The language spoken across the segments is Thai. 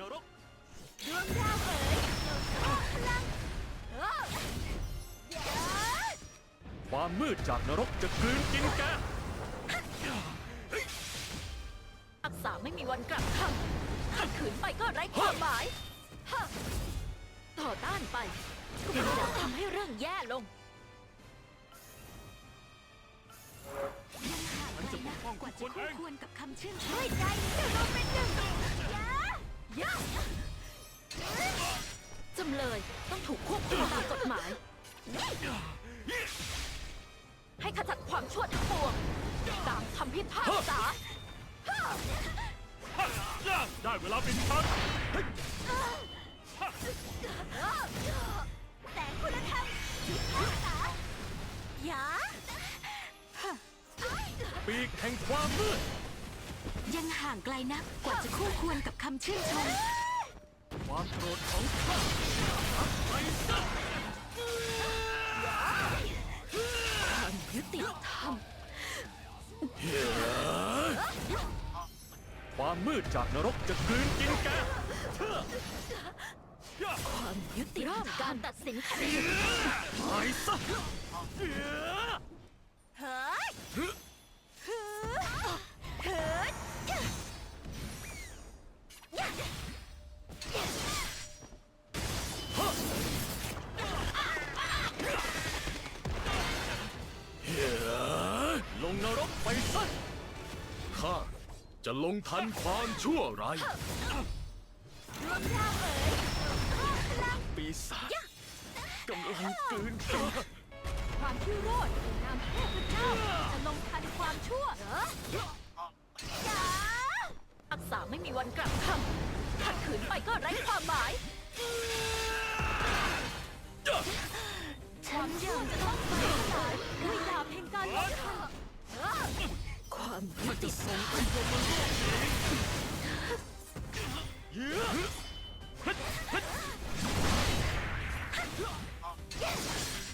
นรก ดวงดาวเอ๋ยลังเดี๋ยวความมืดจากนรกจะกลืนกินแก อักษาไม่มีวันกลับคำถ้าขืนไปก็ไร้ความหมายต่อต้านไปก็มันจะทำให้เรื่องแย่ลง ยังห่างไกลนะกว่าจะคู่ควรกับคำชื่นชม ด้วใจ ชั่วทั้งปวงตามคำพิพากษาได้เวลาเป็นชันแสงคุณธรรมพิพากษาหยาปีกแห่งความมืด ยังห่างไกลนักกว่าจะคู่ควรกับคำชื่นชม ความโกรธของข้า ความมืดจากนรกจะกลืนกินแกเชื่อความยุติธรรมการตัดสินคดีตายซะเฮ้ยเฮ้ยลงนรกไปซะข้า จะลงทันความชั่วร้ายรวมร่างเอ๋ยปีศาจกำลังกลืนกินความที่โรดในนามเทพเจ้าจะลงทันความชั่วเหรออย่าอักษาไม่มีวันกลับคำขัดขืนไปก็ไร้ความหมาย ฉันยังจะต้องไปสายด้วยดาบแห่งการลดทั นความยุติธรรมอันเป็นโลกเยื้อแส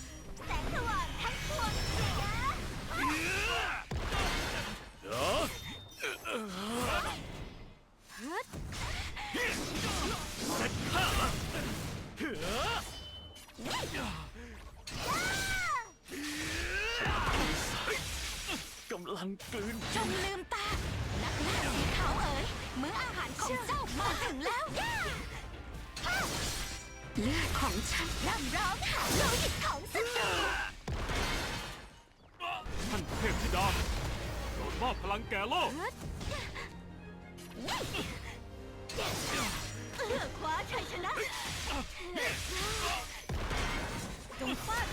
งกลืนจงลืมตา นักล่าสีขาวเอ๋ยมื้ออาหารของเจ้ามาถึงแล้วเลือดของฉันร่ำร้องหาโลหิตของศัตรูท่านเทพธิดาโปรดมอบพลังแก่โลกฮึดเพื่อคว้าชัยชนะจงฟาด